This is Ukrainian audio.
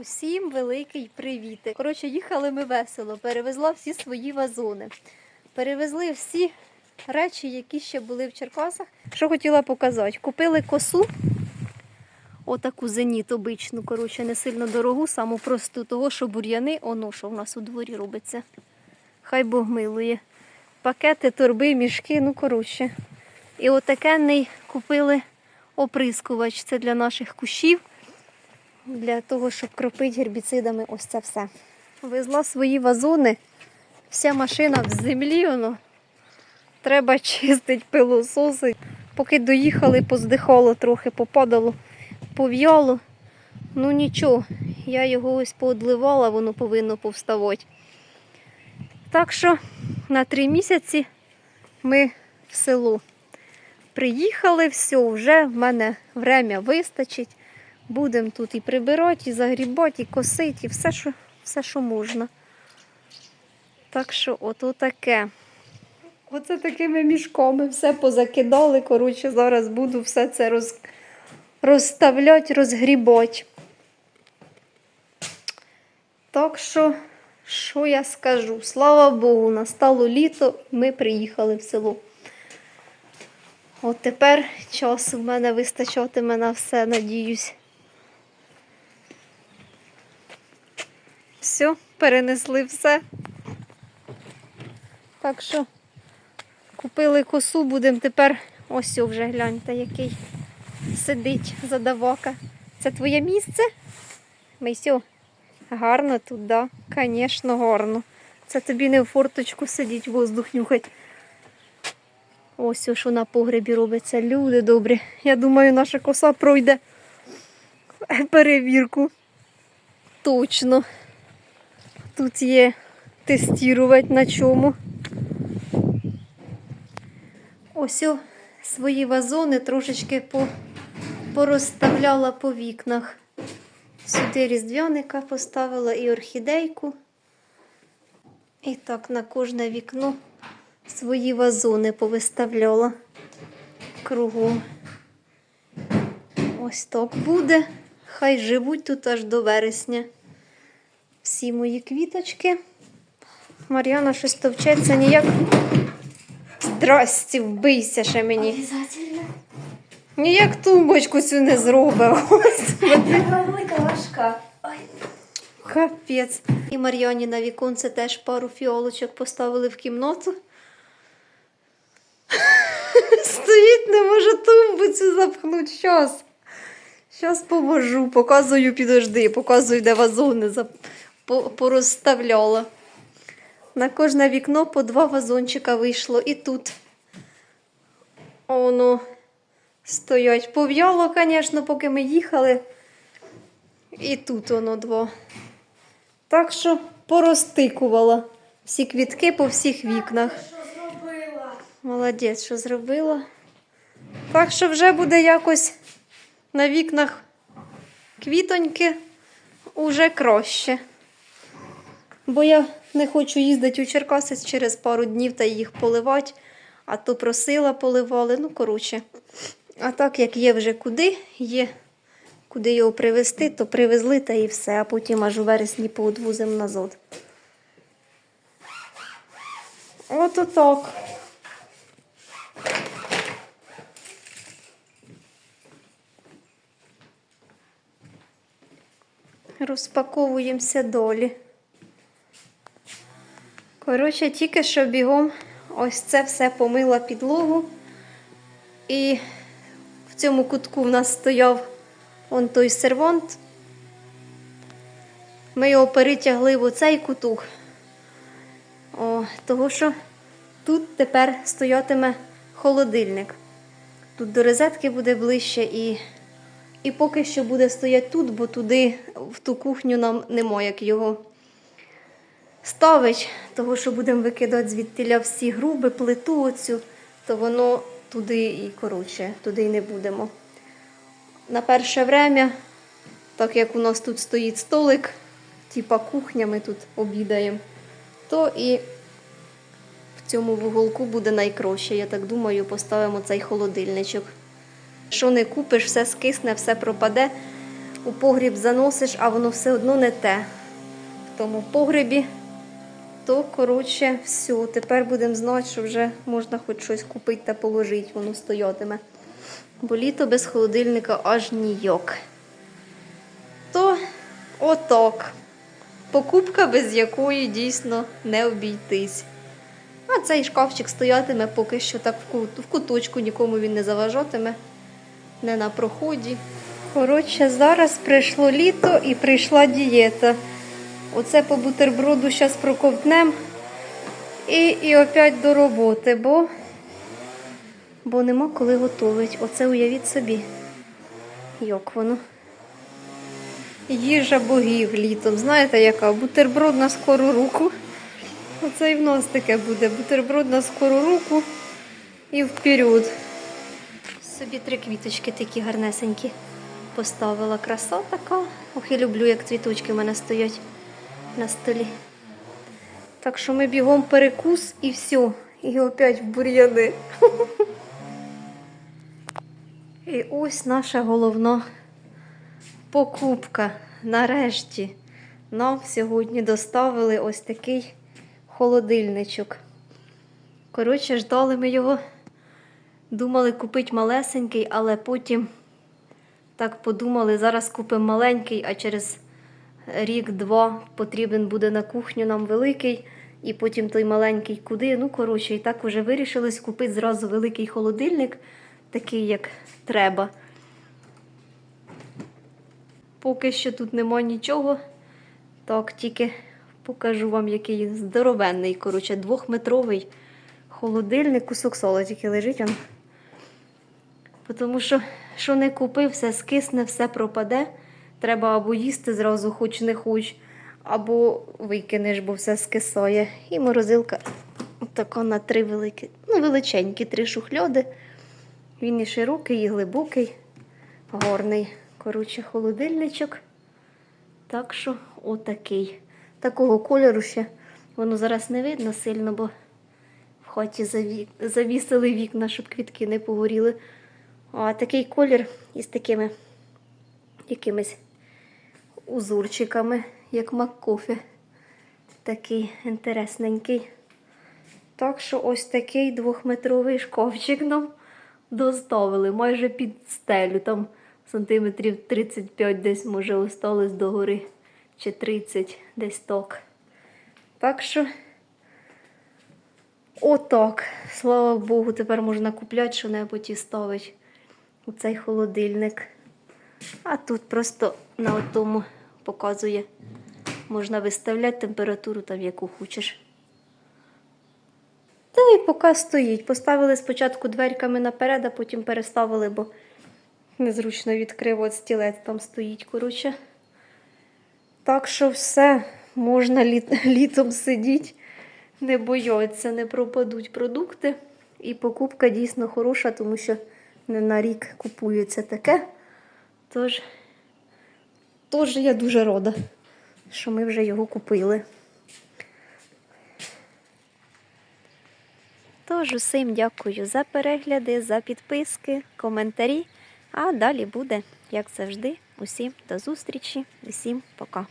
Усім великий привіт. Коротше, їхали ми весело, перевезла всі свої вазони. Перевезли всі речі, які ще були в Черкасах. Що хотіла показати? Купили косу, отаку зеніт обичну, коротше, не сильно дорогу, саму просту, того, що бур'яни, оно що в нас у дворі робиться. Хай Бог милує. Пакети, торби, мішки, ну коротше. І отакенний купили оприскувач. Це для наших кущів для того, щоб кропити гербіцидами ось це все. Везла свої вазони, вся машина в землі, воно. Треба чистити пилососи. Поки доїхали, поздихало трохи, попадало, пов'яло. Ну нічого, я його ось поодливала, воно повинно повставати. Так що на три місяці ми в село приїхали, все, вже в мене время вистачить. Будемо тут і прибирати, і загрібати, і косити, і все, що, все, що можна. Так що, от таке. Оце такими мішками все позакидали. Коротше, зараз буду все це роз... розставляти, розгрібати. Так що, що я скажу? Слава Богу, настало літо, ми приїхали в село. От тепер часу в мене вистачатиме на все, надіюсь. Все, перенесли все. Так що купили косу, будемо тепер ось вже гляньте, який сидить задавака. Це твоє місце? Мисю, гарно тут, да? Звісно, гарно. Це тобі не в форточку сидіть, воздух нюхать. Ось що на погребі робиться. Люди добрі. Я думаю, наша коса пройде перевірку. Точно. Тут є тестувати на чому. Ось о, свої вазони трошечки по, порозставляла по вікнах. Сюди різдвяника поставила і орхідейку. І так на кожне вікно свої вазони повиставляла кругом. Ось так буде. Хай живуть тут аж до вересня. Всі мої квіточки. Мар'яна щось товчеться ніяк. Здрасті, вбийся ще мені. Ніяк тумбочку цю не зробив. Така велика важка. Капець. І Мар'яні на віконце теж пару фіолочок поставили в кімнату. Стоїть, не може тумбу цю запхнути. Щас. Щас поможу, показую, підожди, показую, де вазони зап... по- порозставляла. На кожне вікно по два вазончика вийшло. І тут. Воно стоять. Пов'яло, звісно, поки ми їхали. І тут воно два. Так що порозтикувала всі квітки по всіх вікнах. Молодець, що зробила. Так що вже буде якось на вікнах квітоньки уже краще. Бо я не хочу їздити у Черкаси через пару днів та їх поливати, а то просила поливали. Ну, коротше. А так як є вже куди, є куди його привезти, то привезли та і все, а потім аж у вересні поодвузимо назад. От отак. Розпаковуємося долі. Коротше, тільки що бігом ось це все помила підлогу. І в цьому кутку в нас стояв он той сервант. Ми його перетягли в оцей куток. О, того що тут тепер стоятиме холодильник. Тут до розетки буде ближче і, і поки що буде стояти тут, бо туди, в ту кухню нам нема як його ставить, того що будемо викидати звідтіля всі груби, плиту оцю, то воно туди і коротше, туди і не будемо. На перше время, так як у нас тут стоїть столик, типа кухня, ми тут обідаємо, то і в цьому вуголку буде найкраще. Я так думаю, поставимо цей холодильничок. Що не купиш, все скисне, все пропаде. у погріб заносиш, а воно все одно не те. В тому погребі. То, коротше, все. Тепер будемо знати, що вже можна хоч щось купити та положити, воно стоятиме. Бо літо без холодильника аж ніяк. То отак. Покупка, без якої дійсно не обійтись. А цей шкафчик стоятиме поки що так в куточку, нікому він не заважатиме, не на проході. Коротше, зараз прийшло літо і прийшла дієта. Оце по бутерброду зараз проковтнем і, і опять до роботи, бо, бо нема коли готувати. Оце уявіть собі. Як воно. Їжа богів літом. Знаєте, яка? Бутерброд на скору руку. Оце і в нас таке буде. Бутерброд на скору руку і вперед. Собі три квіточки такі гарнесенькі поставила. Краса така. Ох, і люблю, як цвіточки в мене стоять на столі. Так що ми бігом перекус і все. І опять в бур'яни. І ось наша головна покупка. Нарешті нам сьогодні доставили ось такий холодильничок. Коротше, ждали ми його. Думали купити малесенький, але потім так подумали, зараз купимо маленький, а через рік-два потрібен буде на кухню нам великий, і потім той маленький куди. Ну, коротше, і так вже вирішилось купити зразу великий холодильник, такий, як треба. Поки що тут нема нічого. Так, тільки покажу вам, який здоровенний, коротше, двохметровий холодильник, кусок сола тільки лежить. Тому що, що не купив, все скисне, все пропаде. Треба або їсти зразу, хоч не хоч, або викинеш, бо все скисає. І морозилка така на три великі, ну, величенькі три шухляди. Він і широкий, і глибокий, гарний. Коротше, холодильничок. Так що отакий. Такого кольору ще воно зараз не видно сильно, бо в хаті заві... завісили вікна, щоб квітки не погоріли. А такий колір із такими якимись узорчиками, як маккофе. Такий інтересненький. Так що ось такий двохметровий шкафчик нам доставили майже під стелю. Там сантиметрів 35 десь, може, осталось до гори. Чи 30 десь так. Так що, отак. Слава Богу, тепер можна купляти що-небудь і ставити у цей холодильник. А тут просто на тому показує. Можна виставляти температуру там, яку хочеш. Та і поки стоїть. Поставили спочатку дверками наперед, а потім переставили, бо незручно відкрив, от стілець там стоїть, коротше. Так що все, можна літ, літом сидіти, не бояться, не пропадуть продукти. І покупка дійсно хороша, тому що не на рік купується таке. Тож, тож я дуже рада, що ми вже його купили. Тож усім дякую за перегляди, за підписки, коментарі. А далі буде, як завжди, усім до зустрічі, усім пока.